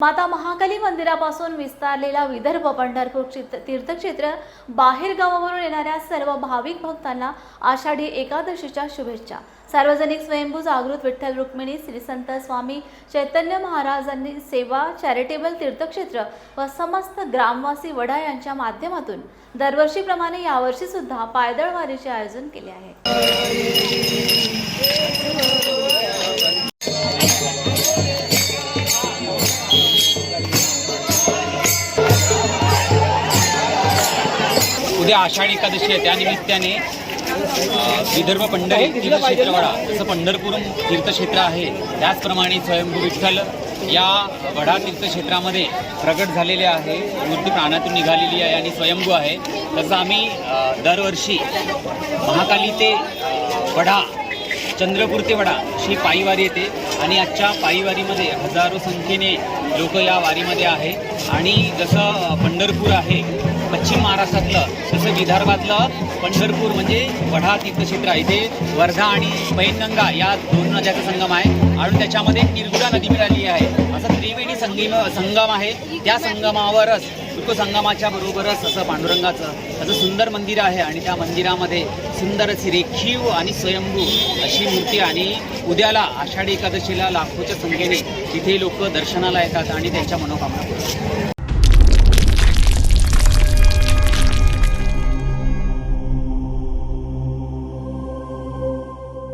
माता महाकाली मंदिरापासून विस्तारलेला विदर्भ पंढरपूर तीर्थक्षेत्र बाहेर गावावरून येणाऱ्या सर्व भाविक भक्तांना आषाढी एकादशीच्या शुभेच्छा. सार्वजनिक स्वयंभू जागृत विठ्ठल रुक्मिणी श्री संत स्वामी चैतन्य महाराजांनी सेवा चॅरिटेबल तीर्थक्षेत्र व समस्त ग्रामवासी वडा यांच्या माध्यमातून दरवर्षीप्रमाणे यावर्षी सुद्धा पायदळ वारीचे आयोजन केले आहे. उद्या आषाढी एकादशी आहे त्यानिमित्ताने विदर्भ पंढरी तीर्थक्षेत्रवाडा जसं पंढरपूर तीर्थक्षेत्र आहे त्याचप्रमाणे स्वयंभू विठ्ठल या वडा तीर्थक्षेत्रामध्ये प्रगट झालेले आहे मूर्ती प्राणातून निघालेली आहे आणि स्वयंभू आहे. तसं आम्ही दरवर्षी महाकाली ते वडा चंद्रपूर ते वडा अशी पायीवारी येते आणि आजच्या पायीवारीमध्ये हजारो संख्येने लोक या वारीमध्ये आहे. आणि जसं पंढरपूर आहे पश्चिम महाराष्ट्रातलं तसं विदर्भातलं पंढरपूर म्हणजे वढा तीर्थक्षेत्र आहे. इथे वर्धा आणि पैनगंगा या दोन नद्याचा संगम आहे. आणि त्याच्यामध्ये निरगुडा नदी मिळाली आहे. असं त्रिवेणी संगम संगम आहे. त्या संगमावरच सुख संगमाच्या बरोबरच असं पांडुरंगाचं असं सुंदर मंदिर आहे. आणि त्या मंदिरामध्ये सुंदर अशी रेखीव आणि स्वयंभू अशी मूर्ती आणि उद्याला आषाढी एकादशीला लाखोच्या संख्येने तिथे लोक दर्शनाला येतात आणि त्यांच्या मनोकामना करतात.